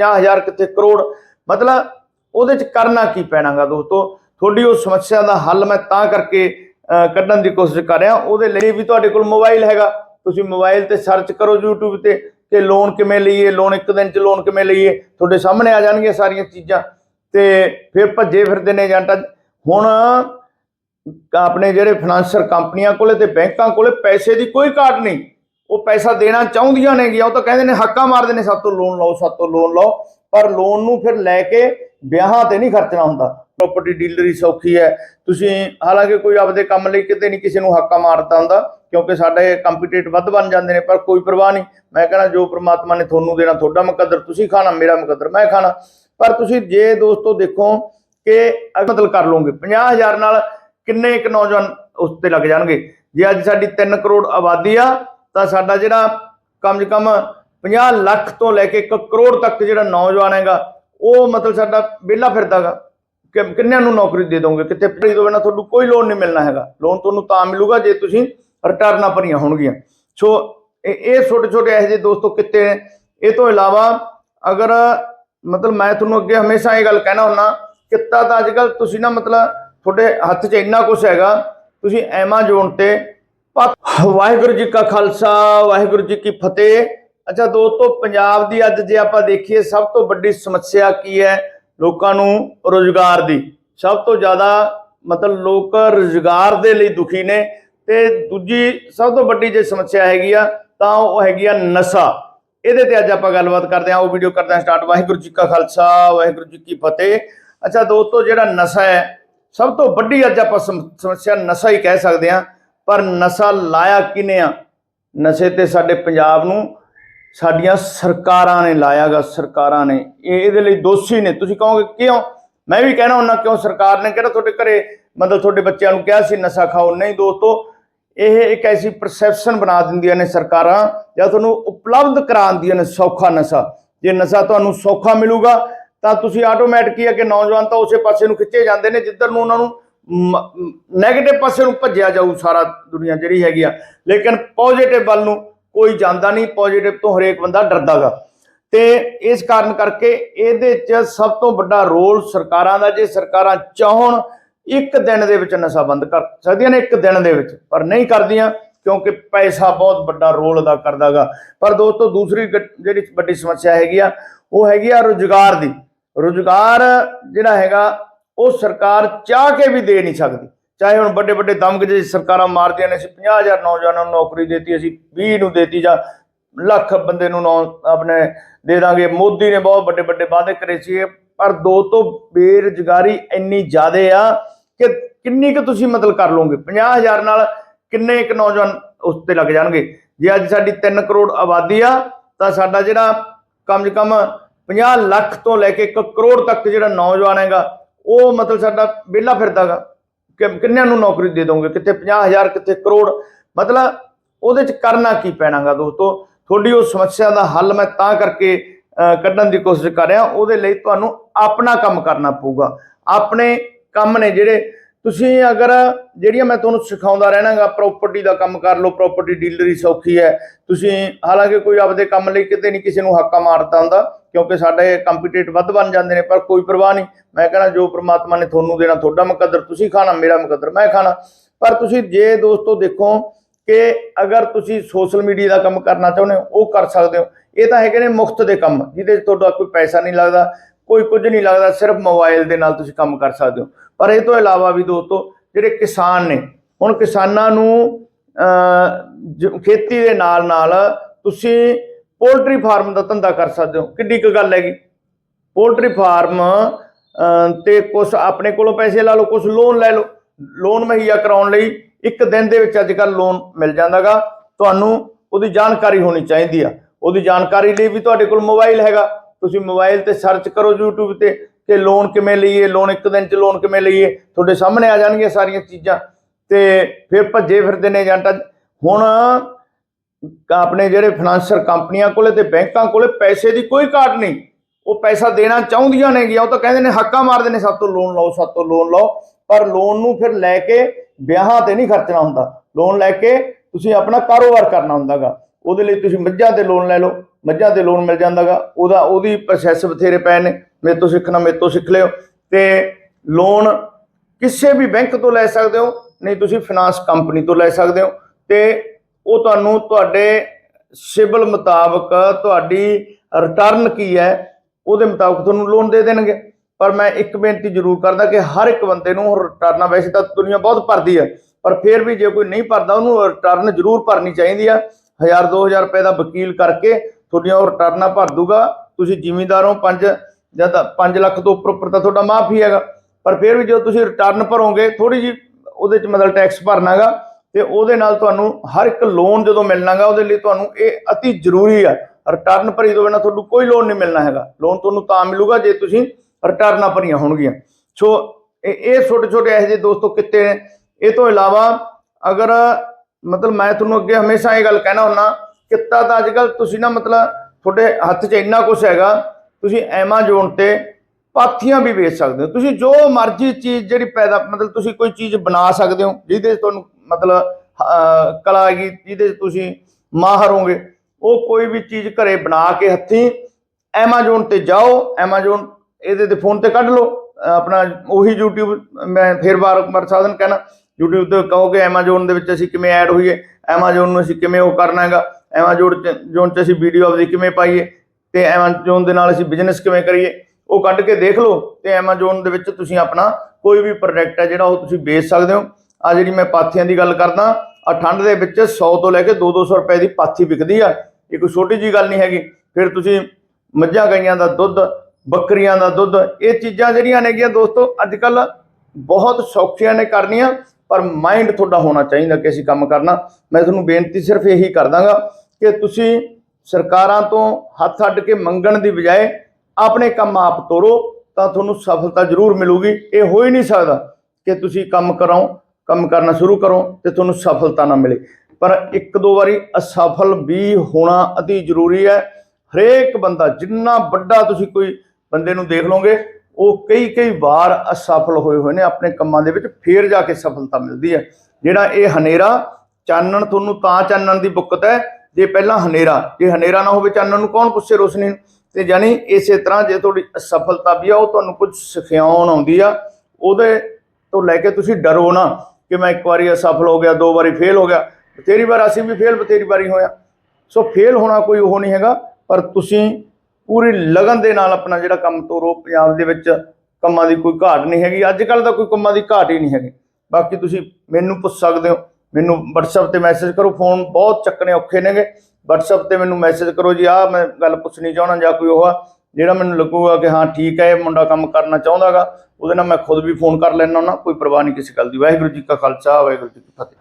50000 ਕਿੱਥੇ ਕਰੋੜ। ਮਤਲਬ ਉਹਦੇ ਚ ਕਰਨਾ ਕੀ ਪੈਣਾਗਾ ਦੋਸਤੋ? ਤੁਹਾਡੀ ਉਹ ਸਮੱਸਿਆ ਦਾ ਹੱਲ ਮੈਂ ਤਾਂ ਕਰਕੇ ਕੱਢਣ ਦੀ ਕੋਸ਼ਿਸ਼ ਕਰ ਰਿਹਾ। ਉਹਦੇ ਲਈ ਵੀ ਤੁਹਾਡੇ ਕੋਲ ਮੋਬਾਈਲ ਹੈਗਾ। ਤੁਸੀਂ ਮੋਬਾਈਲ ਤੇ ਸਰਚ ਕਰੋ YouTube ਤੇ ਕਿ ਲੋਨ ਕਿਵੇਂ ਲਈਏ ਲੋਨ ਇੱਕ ਦਿਨ ਚ ਲੋਨ ਕਿਵੇਂ ਲਈਏ। ਤੁਹਾਡੇ ਸਾਹਮਣੇ ਆ ਜਾਣਗੀਆਂ ਸਾਰੀਆਂ ਚੀਜ਼ਾਂ। ਤੇ ਫਿਰ ਭੱਜੇ ਫਿਰਦੇ ਨੇ ਏਜੰਟ। ਹੁਣ ਆਪਣੇ ਜਿਹੜੇ ਫਾਈਨਾਂਸਰ ਕੰਪਨੀਆਂ ਕੋਲੇ ਤੇ ਬੈਂਕਾਂ ਕੋਲੇ ਪੈਸੇ ਦੀ ਕੋਈ ਘਾਟ ਨਹੀਂ। ਉਹ ਪੈਸਾ ਦੇਣਾ ਚਾਹੁੰਦੀਆਂ ਨੇਗੀਆਂ, ਉਹ ਤਾਂ ਕਹਿੰਦੇ ਨੇ ਹੱਕਾ ਮਾਰਦੇ ਨੇ, ਸਭ ਤੋਂ ਲੋਨ ਲਓ, ਸਭ ਤੋਂ ਲੋਨ ਲਓ। ਪਰ ਲੋਨ ਨੂੰ ਫਿਰ ਲੈ ਕੇ ਵਿਆਹਾਂ ਤੇ ਨਹੀਂ ਖਰਚਣਾ ਹੁੰਦਾ। ਪ੍ਰਾਪਰਟੀ ਡੀਲਰੀ ਸੌਖੀ ਹੈ। ਤੁਸੀਂ ਹਾਲਾਂਕਿ ਕੋਈ ਆਪਦੇ ਕੰਮ ਲਈ ਕਿਤੇ ਨਹੀਂ ਕਿਸੇ ਨੂੰ ਹੱਕਾ ਮਾਰਦਾ ਹੁੰਦਾ, ਕਿਉਂਕਿ ਸਾਡੇ ਕੰਪੀਟੀਟ ਵੱਧ ਬਣ ਜਾਂਦੇ ਨੇ, ਪਰ ਕੋਈ ਪਰਵਾਹ ਨਹੀਂ। ਮੈਂ ਕਹਿੰਦਾ, ਜੋ ਪ੍ਰਮਾਤਮਾ ਨੇ ਤੁਹਾਨੂੰ ਦੇਣਾ, ਤੁਹਾਡਾ ਮੁਕੱਦਰ, ਤੁਸੀਂ ਖਾਣਾ, ਮੇਰਾ ਮੁਕੱਦਰ, ਮੈਂ ਖਾਣਾ। ਪਰ ਤੁਸੀਂ ਜੇ ਦੋਸਤੋ ਦੇਖੋ ਕਿ ਮਤਲਬ ਕਰ ਲਓਗੇ 50000 ਨਾਲ ਕਿੰਨੇ ਇੱਕ ਨੌਜਵਾਨ ਉਸ ਤੇ ਲੱਗ ਜਾਣਗੇ? ਜੇ ਅੱਜ ਸਾਡੀ 3 ਕਰੋੜ ਆਬਾਦੀ ਆ ਤਾਂ ਸਾਡਾ ਜਿਹੜਾ ਕਮ ਸੇ ਕਮ 50 ਲੱਖ ਤੋਂ ਲੈ ਕੇ 1 ਕਰੋੜ ਤੱਕ ਜਿਹੜਾ ਨੌਜਵਾਨ ਹੈਗਾ, ਉਹ ਮਤਲਬ ਸਾਡਾ ਵਿਹਲਾ ਫਿਰਦਾਗਾ ਕਿ ਕਿੰਨਿਆਂ ਨੂੰ ਨੌਕਰੀ ਦੇ ਦੋਗੇ? ਕਿਤੇ ਪੜ੍ਹਾਈ ਤੋਂ ਬਿਨਾਂ ਤੁਹਾਨੂੰ ਕੋਈ ਲੋਨ ਨਹੀਂ ਮਿਲਣਾ ਹੈਗਾ। ਲੋਨ ਤੁਹਾਨੂੰ ਤਾਂ ਮਿਲੂਗਾ ਜੇ ਤੁਸੀਂ ਰਿਟਰਨਾਂ ਭਰੀਆਂ ਹੋਣਗੀਆਂ। ਸੋ ਇਹ ਇਹ ਛੋਟੇ ਛੋਟੇ ਇਹੋ ਜਿਹੇ ਦੋਸਤੋ ਕਿੱਤੇ ਨੇ। ਇਹ ਤੋਂ ਇਲਾਵਾ ਅਗਰ, ਮਤਲਬ ਮੈਂ ਤੁਹਾਨੂੰ ਅੱਗੇ ਹਮੇਸ਼ਾ ਇਹ ਗੱਲ ਕਹਿਣਾ ਹੁੰਨਾ ਕਿੱਤਾ ਤਾਂ ਅੱਜ ਕੱਲ ਤੁਸੀਂ ਨਾ ਮਤਲਬ ਤੁਹਾਡੇ ਹੱਥ 'ਚ ਇੰਨਾ ਕੁਝ ਹੈਗਾ, ਤੁਸੀਂ ਐਮਾਜ਼ੋਨ ਤੇ ਵਾਹਿਗੁਰੂ ਜੀ ਕਾ ਖਾਲਸਾ, ਵਾਹਿਗੁਰੂ ਜੀ ਕੀ ਫਤਿਹ। ਅੱਛਾ, ਦੋਸਤੋ, ਪੰਜਾਬ ਦੀ ਅੱਜ ਜੇ ਆਪਾਂ ਦੇਖੀਏ, ਸਭ ਤੋਂ ਵੱਡੀ ਸਮੱਸਿਆ ਕੀ ਹੈ ਲੋਕਾਂ ਨੂੰ? ਰੋਜ਼ਗਾਰ ਦੀ। ਸਭ ਤੋਂ ਜ਼ਿਆਦਾ ਮਤਲਬ ਲੋਕ ਰੋਜ਼ਗਾਰ ਦੇ ਲਈ ਦੁਖੀ ਨੇ। ਤੇ ਦੂਜੀ ਸਭ ਤੋਂ ਵੱਡੀ ਜੇ ਸਮੱਸਿਆ ਹੈਗੀ ਆ, ਤਾਂ ਉਹ ਹੈਗੀ ਆ ਨਸ਼ਾ। ਇਹਦੇ ਤੇ ਅੱਜ ਆਪਾਂ ਗੱਲਬਾਤ ਕਰਦੇ ਹਾਂ। ਉਹ ਵੀਡੀਓ ਕਰਦੇ ਹਾਂ ਸਟਾਰਟ। ਵਾਹਿਗੁਰੂ ਜੀ ਕਾ ਖਾਲਸਾ, ਵਾਹਿਗੁਰੂ ਜੀ ਕੀ ਫਤਿਹ। ਅੱਛਾ, ਦੋਸਤੋ, ਜਿਹੜਾ ਨਸ਼ਾ ਹੈ, ਸਭ ਤੋਂ ਵੱਡੀ ਅੱਜ ਆਪਾਂ ਸਮ- ਸਮੱਸਿਆ ਨਸ਼ਾ ਹੀ ਕਹਿ ਸਕਦੇ ਹਾਂ। ਪਰ ਨਸ਼ਾ ਲਾਇਆ ਕਿਨੇ ਆ? ਨਸ਼ੇ ਤੇ ਸਾਡੇ ਪੰਜਾਬ ਨੂੰ ਸਾਡੀਆਂ ਸਰਕਾਰਾਂ ਨੇ ਲਾਇਆਗਾ, ਸਰਕਾਰਾਂ ਨੇ। ਇਹ ਇਹਦੇ ਲਈ ਦੋਸ਼ੀ ਨੇ। ਤੁਸੀਂ ਕਹੋਗੇ ਕਿਉਂ? ਮੈਂ ਵੀ ਕਹਿਣਾ ਹੁੰਦਾ ਕਿਉਂ ਸਰਕਾਰ ਨੇ? ਕਿਹੜਾ ਤੁਹਾਡੇ ਘਰੇ ਮਤਲਬ ਤੁਹਾਡੇ ਬੱਚਿਆਂ ਨੂੰ ਕਿਹਾ ਸੀ, ਨਸ਼ਾ ਖਾਓ? ਨਹੀਂ ਦੋਸਤੋ, ਇਹ ਇੱਕ ਐਸੀ ਪਰਸੈਪਸ਼ਨ ਬਣਾ ਦਿੰਦੀਆਂ ਨੇ ਸਰਕਾਰਾਂ, ਜਾਂ ਤੁਹਾਨੂੰ ਉਪਲਬਧ ਕਰਾਉਂਦੀਆਂ ਨੇ ਸੌਖਾ ਨਸ਼ਾ। ਜੇ ਨਸ਼ਾ ਤੁਹਾਨੂੰ ਸੌਖਾ ਮਿਲੂਗਾ, ਤਾਂ ਤੁਸੀਂ ਆਟੋਮੈਟਿਕ ਹੀ ਹੈ ਕਿ ਨੌਜਵਾਨ ਤਾਂ ਉਸੇ ਪਾਸੇ ਨੂੰ ਖਿੱਚੇ ਜਾਂਦੇ ਨੇ, ਜਿੱਧਰ ਨੂੰ ਉਹਨਾਂ ਨੂੰ ਨੈਗੇਟਿਵ ਪਾਸੇ ਨੂੰ ਭੱਜਿਆ ਜਾਊ ਸਾਰਾ ਦੁਨੀਆ ਜਿਹੜੀ ਹੈਗੀ ਆ। ਲੇਕਿਨ ਪੋਜ਼ਿਟਿਵ ਵੱਲ ਨੂੰ ਕੋਈ ਜਾਂਦਾ ਨਹੀਂ ਪੋਜ਼ਿਟਿਵ ਤੋਂ ਹਰੇਕ ਬੰਦਾ ਡਰਦਾਗਾ। ਤੇ ਇਸ ਕਾਰਨ ਕਰਕੇ ਇਹਦੇ 'ਚ ਸਭ ਤੋਂ ਵੱਡਾ ਰੋਲ ਸਰਕਾਰਾਂ ਦਾ, ਜੇ ਸਰਕਾਰਾਂ ਚਾਹਣ, ਇੱਕ ਦਿਨ ਦੇ ਵਿੱਚ ਨਸ਼ਾ ਬੰਦ ਕਰ ਸਕਦੀਆਂ ਨੇ, ਇੱਕ ਦਿਨ ਦੇ ਵਿੱਚ। ਪਰ ਨਹੀਂ ਕਰਦੀਆਂ, ਕਿਉਂਕਿ ਪੈਸਾ ਬਹੁਤ ਵੱਡਾ ਰੋਲ ਅਦਾ ਕਰਦਾਗਾ। ਪਰ ਦੋਸਤੋ, ਦੂਸਰੀ ਗ- ਜਿਹੜੀ ਵੱਡੀ ਸਮੱਸਿਆ ਹੈਗੀ ਆ, ਉਹ ਹੈਗੀ ਆ ਰੋਜ਼ਗਾਰ ਦੀ। ਰੋਜ਼ਗਾਰ ਜਿਹੜਾ ਹੈਗਾ ਉਹ ਸਰਕਾਰ ਚਾਹ ਕੇ ਵੀ ਦੇ ਨਹੀਂ ਸਕਦੀ। ਚਾਹੇ ਹੁਣ ਵੱਡੇ ਵੱਡੇ ਦਮਕ ਜੇ ਸਰਕਾਰਾਂ ਮਾਰਦੀਆਂ ਨੇ, ਅਸੀਂ 50000 ਨੌਜਵਾਨਾਂ ਨੂੰ ਨੌਕਰੀ ਦੇਤੀ, ਅਸੀਂ 20 ਨੂੰ ਦੇਤੀ ਜਾਂ ਲੱਖ ਬੰਦੇ ਨੂੰ ਨੌ ਆਪਣੇ ਦੇ ਦਾਂਗੇ। ਮੋਦੀ ਨੇ ਬਹੁਤ ਵੱਡੇ ਵੱਡੇ ਵਾਅਦੇ ਕਰੇ ਸੀ ਪਰ ਦੋ ਤੋਂ ਬੇਰੁਜ਼ਗਾਰੀ ਇੰਨੀ ਜ਼ਿਆਦੇ ਆ ਕਿ ਕਿੰਨੀ ਕੁ ਤੁਸੀਂ ਮਤਲਬ ਕਰ ਲਓਗੇ? 50000 ਨਾਲ ਕਿੰਨੇ ਇੱਕ ਨੌਜਵਾਨ ਉਸ ਤੇ ਲੱਗ ਜਾਣਗੇ? ਜੇ ਅੱਜ ਸਾਡੀ 3 ਕਰੋੜ ਆਬਾਦੀ ਆ, ਤਾਂ ਸਾਡਾ ਜਿਹੜਾ ਕਮ ਸੇ ਕਮ 50 ਲੱਖ ਤੋਂ ਲੈ ਕੇ 1 ਕਰੋੜ ਤੱਕ ਜਿਹੜਾ ਨੌਜਵਾਨ ਹੈਗਾ ਉਹ ਮਤਲਬ ਸਾਡਾ ਵਿਹਲਾ ਫਿਰਦਾਗਾ। ਕਿ ਕਿੰਨਿਆਂ ਨੂੰ ਨੌਕਰੀ ਦੇ ਦੋਗੇ? ਕਿਤੇ 50000 ਕਿਤੇ ਕਰੋੜ? ਮਤਲਬ ਉਹਦੇ ਚ ਕਰਨਾ ਕੀ ਪੈਣਾਗਾ ਦੋਸਤੋ? ਤੁਹਾਡੀ ਉਹ ਸਮੱਸਿਆ ਦਾ ਹੱਲ ਮੈਂ ਤਾਂ ਕਰਕੇ ਅਹ, ਕੱਢਣ ਦੀ ਕੋਸ਼ਿਸ਼ ਕਰ ਰਿਹਾ। ਉਹਦੇ ਲਈ ਤੁਹਾਨੂੰ ਆਪਣਾ ਕੰਮ ਕਰਨਾ ਪਊਗਾ। ਆਪਣੇ ਕੰਮ ਨੇ ਜਿਹੜੇ ਤੁਸੀਂ ਅਗਰ ਜਿਹੜੀਆਂ ਮੈਂ ਤੁਹਾਨੂੰ ਸਿਖਾਉਂਦਾ ਰਹਿਣਾਗਾ ਪ੍ਰਾਪਰਟੀ ਦਾ ਕੰਮ ਕਰ ਲਓ ਪ੍ਰਾਪਰਟੀ ਡੀਲਰੀ ਸੌਖੀ ਹੈ। ਤੁਸੀਂ ਹਾਲਾਂਕਿ ਕੋਈ ਆਪਦੇ ਕੰਮ ਲਈ ਕਿਤੇ ਨਹੀਂ ਕਿਸੇ ਨੂੰ ਹੱਕਾ ਮਾਰਦਾ ਹੁੰਦਾ, ਕਿਉਂਕਿ ਸਾਡੇ ਕੰਪੀਟੀਟ ਵੱਧ ਬਣ ਜਾਂਦੇ ਨੇ, ਪਰ ਕੋਈ ਪਰਵਾਹ ਨਹੀਂ। ਮੈਂ ਕਹਿੰਦਾ ਜੋ ਪ੍ਰਮਾਤਮਾ ਨੇ ਤੁਹਾਨੂੰ ਦੇਣਾ, ਤੁਹਾਡਾ ਮੁਕੱਦਰ, ਤੁਸੀਂ ਖਾਣਾ, ਮੇਰਾ ਮੁਕੱਦਰ, ਮੈਂ ਖਾਣਾ। ਪਰ ਤੁਸੀਂ ਜੇ ਦੋਸਤੋ ਦੇਖੋ ਕਿ ਅਗਰ ਤੁਸੀਂ ਸੋਸ਼ਲ ਮੀਡੀਆ ਦਾ ਕੰਮ ਕਰਨਾ ਚਾਹੁੰਦੇ ਹੋ, ਉਹ ਕਰ ਸਕਦੇ ਹੋ। ਇਹ ਤਾਂ ਹੈਗੇ ਨੇ ਮੁਫਤ ਦੇ ਕੰਮ, ਜਿਹਦੇ 'ਚ ਤੁਹਾਡਾ ਕੋਈ ਪੈਸਾ ਨਹੀਂ ਲੱਗਦਾ। ਕੋਈ ਕੁਝ ਨਹੀਂ ਲੱਗਦਾ, ਸਿਰਫ ਮੋਬਾਈਲ ਦੇ ਨਾਲ ਤੁਸੀਂ ਕੰਮ ਕਰ ਸਕਦੇ ਹੋ। ਪਰ ਇਹ ਤੋਂ ਇਲਾਵਾ ਵੀ ਦੋਸਤੋ, ਜਿਹੜੇ ਕਿਸਾਨ ਨੇ, ਹੁਣ ਕਿਸਾਨਾਂ ਨੂੰ ਖੇਤੀ ਦੇ ਨਾਲ ਨਾਲ ਤੁਸੀਂ ਪੋਲਟਰੀ ਫਾਰਮ ਦਾ ਧੰਦਾ ਕਰ ਸਕਦੇ ਹੋ। ਕਿੱਡੀ ਕੁ ਗੱਲ ਹੈਗੀ। ਪੋਲਟਰੀ ਫਾਰਮ ਤੇ ਕੁਝ ਆਪਣੇ ਕੋਲੋਂ ਪੈਸੇ ਲਾ ਲਓ ਕੁਝ ਲੋਨ ਲੈ ਲਓ। ਲੋਨ ਮੁਹੱਈਆ ਕਰਾਉਣ ਲਈ ਇੱਕ ਦਿਨ ਦੇ ਵਿੱਚ ਅੱਜ ਕੱਲ ਲੋਨ ਮਿਲ ਜਾਂਦਾਗਾ। ਤੁਹਾਨੂੰ ਉਹਦੀ ਜਾਣਕਾਰੀ ਹੋਣੀ ਚਾਹੀਦੀ ਆ। ਉਹਦੀ ਜਾਣਕਾਰੀ ਲਈ ਵੀ ਤੁਹਾਡੇ ਕੋਲ ਮੋਬਾਈਲ ਹੈਗਾ। ਤੁਸੀਂ ਮੋਬਾਈਲ ਤੇ ਸਰਚ ਕਰੋ YouTube ਤੇ ਕਿ ਲੋਨ ਕਿਵੇਂ ਲਈਏ ਲੋਨ ਇੱਕ ਦਿਨ ਚ ਲੋਨ ਕਿਵੇਂ ਲਈਏ, ਤੁਹਾਡੇ ਸਾਹਮਣੇ ਆ ਜਾਣਗੀਆਂ ਸਾਰੀਆਂ ਚੀਜ਼ਾਂ। ਤੇ ਫਿਰ ਭੱਜੇ ਫਿਰਦੇ ਨੇ ਏਜੰਟ। ਹੁਣ ਆਪਣੇ ਜਿਹੜੇ ਫਾਈਨਾਂਸਰ ਕੰਪਨੀਆਂ ਕੋਲੇ ਤੇ ਬੈਂਕਾਂ ਕੋਲੇ ਪੈਸੇ ਦੀ ਕੋਈ ਘਾਟ ਨਹੀਂ। ਉਹ ਪੈਸਾ ਦੇਣਾ ਚਾਹੁੰਦੀਆਂ ਨੇ ਨੇਗੀਆਂ। ਉਹ ਤਾਂ ਕਹਿੰਦੇ ਨੇ ਹੱਕਾ ਮਾਰਦੇ ਨੇ ਸਭ ਤੋਂ ਲੋਨ ਲਓ ਸਭ ਤੋਂ ਲੋਨ ਲਓ। ਪਰ ਲੋਨ ਨੂੰ ਫਿਰ ਲੈ ਕੇ ਵਿਆਹਾਂ ਤੇ ਨਹੀਂ ਖਰਚਣਾ ਹੁੰਦਾ। ਲੋਨ ਲੈ ਕੇ ਤੁਸੀਂ ਆਪਣਾ ਕਾਰੋਬਾਰ ਕਰਨਾ ਹੁੰਦਾਗਾ। ਉਹਦੇ ਲਈ ਤੁਸੀਂ ਮੱਝਾਂ ਤੇ ਲੋਨ ਲੈ ਲਓ। ਮੱਝਾਂ ਤੇ ਲੋਨ ਮਿਲ ਜਾਂਦਾਗਾ। ਉਹਦਾ, ਉਹਦੀ ਪ੍ਰੋਸੈਸ ਬਥੇਰੇ ਪਏ ਨੇ। ਮੇਰੇ ਤੋਂ ਸਿੱਖਣਾ ਮੇਰੇ ਤੋਂ ਸਿੱਖ ਲਿਓ। ਤੇ ਲੋਨ ਕਿਸੇ ਵੀ ਬੈਂਕ ਤੋਂ ਲੈ ਸਕਦੇ ਹੋ, ਨਹੀਂ ਤੁਸੀਂ ਫਾਈਨਾਂਸ ਕੰਪਨੀ ਤੋਂ ਲੈ ਸਕਦੇ ਹੋ। ਤੇ ਉਹ ਤੁਹਾਨੂੰ ਤੁਹਾਡੇ ਸਿਬਲ ਮੁਤਾਬਕ ਤੁਹਾਡੀ ਰਿਟਰਨ ਕੀ ਹੈ, ਉਹਦੇ ਮੁਤਾਬਕ ਤੁਹਾਨੂੰ ਲੋਨ ਦੇ ਦੇਣਗੇ। ਪਰ ਮੈਂ ਇੱਕ ਬੇਨਤੀ ਜ਼ਰੂਰ ਕਰਦਾ ਕਿ ਹਰ ਇੱਕ ਬੰਦੇ ਨੂੰ ਰਿਟਰਨਾਂ ਵੈਸੇ ਤਾਂ ਦੁਨੀਆ ਬਹੁਤ ਭਰਦੀ ਹੈ ਪਰ ਫਿਰ ਵੀ ਜੇ ਕੋਈ ਨਹੀਂ ਭਰਦਾ, ਉਹਨੂੰ ਰਿਟਰਨ ਜ਼ਰੂਰ ਭਰਨੀ ਚਾਹੀਦੀ ਆ। 1000 2000 ਰੁਪਏ ਦਾ ਵਕੀਲ ਕਰਕੇ ਤੁਹਾਡੀਆਂ ਉਹ ਰਿਟਰਨਾਂ ਭਰ ਦੂਗਾ, ਤੁਸੀਂ ਜ਼ਿਮੀਂਦਾਰ ਹੋ 5 ਜਾਂ ਤਾਂ 5 ਲੱਖ ਤੋਂ ਉੱਪਰ ਉੱਪਰ ਤਾਂ ਤੁਹਾਡਾ ਮਾਫ ਹੀ ਹੈਗਾ। ਪਰ ਫਿਰ ਵੀ ਜਦੋਂ ਤੁਸੀਂ ਰਿਟਰਨ ਭਰੋਗੇ ਥੋੜੀ ਜੀ ਉਹਦੇ ਚ ਮਤਲਬ ਟੈਕਸ ਭਰਨਾਗਾ ਤੇ ਉਹਦੇ ਨਾਲ ਤੁਹਾਨੂੰ ਹਰ ਇੱਕ ਲੋਨ ਜਦੋਂ ਮਿਲਣਾਗਾ, ਉਹਦੇ ਲਈ ਤੁਹਾਨੂੰ ਇਹ ਅਤੀ ਜ਼ਰੂਰੀ ਆ। ਰਿਟਰਨ ਭਰੀ ਤੋਂ ਬਿਨਾਂ ਤੁਹਾਨੂੰ ਕੋਈ ਲੋਨ ਨਹੀਂ ਮਿਲਣਾ ਹੈਗਾ। ਲੋਨ ਤੁਹਾਨੂੰ ਤਾਂ ਮਿਲੂਗਾ ਜੇ ਤੁਸੀਂ ਰਿਟਰਨਾਂ ਭਰੀਆਂ ਹੋਣਗੀਆਂ। ਸੋ ਇਹ ਇਹ ਛੋਟੇ ਛੋਟੇ ਇਹੋ ਜਿਹੇ ਦੋਸਤੋ ਕਿੱਤੇ ਨੇ। ਇਹ ਤੋਂ ਇਲਾਵਾ ਅਗਰ ਮਤਲਬ ਮੈਂ ਤੁਹਾਨੂੰ ਅੱਗੇ ਹਮੇਸ਼ਾ ਇਹ ਗੱਲ ਕਹਿਣਾ ਹੁੰਨਾ ਕਿੱਤਾ ਤਾਂ ਅੱਜਕੱਲ ਤੁਸੀਂ ਨਾ ਮਤਲਬ ਤੁਹਾਡੇ ਹੱਥ 'ਚ ਇੰਨਾ ਕੁਝ ਹੈਗਾ, ਤੁਸੀਂ ਐਮਾਜ਼ੋਨ ਤੇ ਪਾਥੀਆਂ ਵੀ ਵੇਚ ਸਕਦੇ ਹੋ। ਤੁਸੀਂ ਜੋ ਮਰਜ਼ੀ ਚੀਜ਼ ਜਿਹੜੀ ਪੈਦਾ, ਮਤਲਬ ਤੁਸੀਂ ਕੋਈ ਚੀਜ਼ ਬਣਾ ਸਕਦੇ ਹੋ, ਜਿਹਦੇ 'ਚ ਤੁਹਾਨੂੰ ਮਤਲਬ ਕਲਾ ਹੈਗੀ, ਜਿਹਦੇ 'ਚ ਤੁਸੀਂ ਮਾਹਰ ਹੋਗੇ ਉਹ ਕੋਈ ਵੀ ਚੀਜ਼ ਘਰੇ ਬਣਾ ਕੇ ਹੱਥੀਂ ਐਮਾਜ਼ੋਨ ਤੇ ਜਾਓ ਐਮਾਜ਼ੋਨ ਇਹਦੇ ਤੇ ਫੋਨ ਤੇ ਕੱਢ ਲਓ, ਆਪਣਾ ਉਹੀ YouTube, ਮੈਂ ਫੇਰ ਵਾਰ ਵਾਰ ਸਾਧਨ ਕਹਿਣਾ, YouTube ਤੇ ਕਹੋਗੇ ਐਮਾਜ਼ੋਨ ਦੇ ਵਿੱਚ ਅਸੀਂ ਕਿਵੇਂ ਐਡ ਹੋਈਏ ਐਮਾਜ਼ੋਨ ਨੂੰ ਅਸੀਂ ਕਿਵੇਂ ਉਹ ਕਰਨਾ ਹੈਗਾ। ਐਮਾਜ਼ੋਨ ਚ ਜੋਨ ਚ ਅਸੀਂ ਵੀਡੀਓ ਆਪਦੀ ਕਿਵੇਂ ਪਾਈਏ ਤੇ ਐਮਾਜ਼ੋਨ ਦੇ ਨਾਲ ਅਸੀਂ ਬਿਜ਼ਨਸ ਕਿਵੇਂ ਕਰੀਏ, ਉਹ ਕੱਢ ਕੇ ਦੇਖ ਲਓ ਤੇ ਐਮਾਜ਼ੋਨ ਦੇ ਵਿੱਚ ਤੁਸੀਂ ਆਪਣਾ ਕੋਈ ਵੀ ਪ੍ਰੋਡਕਟ ਹੈ ਜਿਹੜਾ ਉਹ ਤੁਸੀਂ ਵੇਚ ਸਕਦੇ ਹੋ। ਆ ਜਿਹੜੀ ਮੈਂ ਪਾਥੀਆਂ ਦੀ ਗੱਲ ਕਰਦਾ ਆ ਠੰਡ ਦੇ ਵਿੱਚ 100 ਤੋਂ ਲੈ ਕੇ 2-200 ਰੁਪਏ ਦੀ ਪਾਥੀ ਵਿਕਦੀ ਆ। ਇਹ ਕੋਈ ਛੋਟੀ ਜੀ ਗੱਲ ਨਹੀਂ ਹੈਗੀ। ਫਿਰ ਤੁਸੀਂ ਮੱਝਾਂ, ਗਾਈਆਂ ਦਾ ਦੁੱਧ, ਬੱਕਰੀਆਂ ਦਾ ਦੁੱਧ, ਇਹ ਚੀਜ਼ਾਂ ਜਿਹੜੀਆਂ ਨੇਗੀਆਂ ਦੋਸਤੋ, ਅੱਜ ਕੱਲ ਬਹੁਤ ਸੌਖੀਆਂ ਨੇ ਕਰਨੀਆਂ। ਪਰ ਮਾਈਂਡ ਤੁਹਾਡਾ ਹੋਣਾ ਚਾਹੀਦਾ ਕਿ ਅਸੀਂ ਕੰਮ ਕਰਨਾ। ਮੈਂ ਤੁਹਾਨੂੰ ਬੇਨਤੀ ਸਿਰਫ ਇਹੀ ਕਰ ਦਾਂਗਾ ਕਿ ਤੁਸੀਂ ਸਰਕਾਰਾਂ ਤੋਂ ਹੱਥ ਅੱਡ ਕੇ ਮੰਗਣ ਦੀ ਬਜਾਏ ਆਪਣੇ ਕੰਮ ਆਪ ਤੋਰੋ, ਤਾਂ ਤੁਹਾਨੂੰ ਸਫਲਤਾ ਜ਼ਰੂਰ ਮਿਲੂਗੀ। ਇਹ ਹੋ ਹੀ ਨਹੀਂ ਸਕਦਾ ਕਿ ਤੁਸੀਂ ਕੰਮ ਕਰਾਓ, ਕੰਮ ਕਰਨਾ ਸ਼ੁਰੂ ਕਰੋ ਤੇ ਤੁਹਾਨੂੰ ਸਫਲਤਾ ਨਾ ਮਿਲੇ। ਪਰ ਇੱਕ ਦੋ ਵਾਰੀ ਅਸਫਲ ਵੀ ਹੋਣਾ ਅਤੀ ਜ਼ਰੂਰੀ ਹੈ। ਹਰੇਕ ਬੰਦਾ, ਜਿੰਨਾ ਵੱਡਾ ਤੁਸੀਂ ਕੋਈ ਬੰਦੇ ਨੂੰ ਦੇਖ ਲਓਗੇ ਉਹ ਕਈ ਕਈ ਵਾਰ ਅਸਫਲ ਹੋਏ ਹੋਏ ਨੇ, ਆਪਣੇ ਕੰਮਾਂ ਦੇ ਵਿੱਚ ਫੇਰ ਜਾ ਕੇ ਸਫਲਤਾ ਮਿਲਦੀ ਹੈ। ਜਿਹੜਾ ਇਹ ਹਨੇਰਾ ਚਾਨਣ, ਤੁਹਾਨੂੰ ਤਾਂ ਚਾਨਣ ਦੀ ਬੁੱਕਤ ਹੈ, ਜੇ ਪਹਿਲਾਂ ਹਨੇਰਾ, ਜੇ ਹਨੇਰਾ ਨਾ ਹੋਵੇ ਚਾਨਣ ਨੂੰ ਕੌਣ ਪੁੱਛੇ ਰੋਸ਼ਨੀ ਨੂੰ? ਤੇ ਜਾਨੀ ਇਸੇ ਤਰ੍ਹਾਂ ਜੇ ਤੁਹਾਡੀ ਅਸਫਲਤਾ ਵੀ ਆ, ਉਹ ਤੁਹਾਨੂੰ ਕੁਝ ਸਿਖਾਉਣ ਆਉਂਦੀ ਆ, ਉਹਦੇ ਤੋਂ ਲੈ ਕੇ ਤੁਸੀਂ ਡਰੋ ਨਾ ਕਿ ਮੈਂ ਇੱਕ ਵਾਰੀ ਅਸਫਲ ਹੋ ਗਿਆ, ਦੋ ਵਾਰੀ ਫੇਲ ਹੋ ਗਿਆ। ਬਥੇਰੀ ਵਾਰ ਅਸੀਂ ਵੀ ਫੇਲ, ਬਥੇਰੀ ਵਾਰੀ ਹੋਇਆ। ਸੋ ਫੇਲ ਹੋਣਾ ਕੋਈ ਉਹ ਨਹੀਂ ਹੈਗਾ, ਪਰ ਤੁਸੀਂ ਪੂਰੀ ਲਗਨ ਦੇ ਨਾਲ ਆਪਣਾ ਜਿਹੜਾ ਕੰਮ ਤੋਰੋ, ਪੰਜਾਬ ਦੇ ਵਿੱਚ ਕੰਮਾਂ ਦੀ ਕੋਈ ਘਾਟ ਨਹੀਂ ਹੈਗੀ। ਅੱਜ ਕੱਲ ਤਾਂ ਕੋਈ ਕੰਮਾਂ ਦੀ ਘਾਟ ਹੀ ਨਹੀਂ ਹੈਗੀ। ਬਾਕੀ ਤੁਸੀਂ ਮੈਨੂੰ ਪੁੱਛ ਸਕਦੇ ਹੋ, ਮੈਨੂੰ WhatsApp ਤੇ ਮੈਸੇਜ ਕਰੋ। ਫੋਨ ਬਹੁਤ ਚੱਕਣੇ ਔਖੇ ਨੇਗੇ। WhatsApp ਤੇ ਮੈਨੂੰ ਮੈਸੇਜ ਕਰੋ ਜੀ, ਆਹ ਮੈਂ ਗੱਲ ਪੁੱਛਣੀ ਚਾਹਣਾ ਜਾਂ ਕੋਈ ਉਹ ਆ, ਜਿਹੜਾ ਮੈਨੂੰ ਲੱਗੂਗਾ ਕਿ ਹਾਂ, ਠੀਕ ਹੈ, ਇਹ ਮੁੰਡਾ ਕੰਮ ਕਰਨਾ ਚਾਹੁੰਦਾਗਾ, ਉਹਦੇ ਨਾਲ ਮੈਂ ਖੁਦ ਵੀ ਫੋਨ ਕਰ ਲੈਣਾ ਨਾ ਕੋਈ ਪਰਵਾਹ ਨਹੀਂ ਕਿਸੇ ਗੱਲ ਦੀ। ਵਾਹਿਗੁਰੂ ਜੀ ਕਾ ਖਾਲਸਾ, ਵਾਹਿਗੁਰੂ ਜੀ ਕੀ ਫਤਿਹ।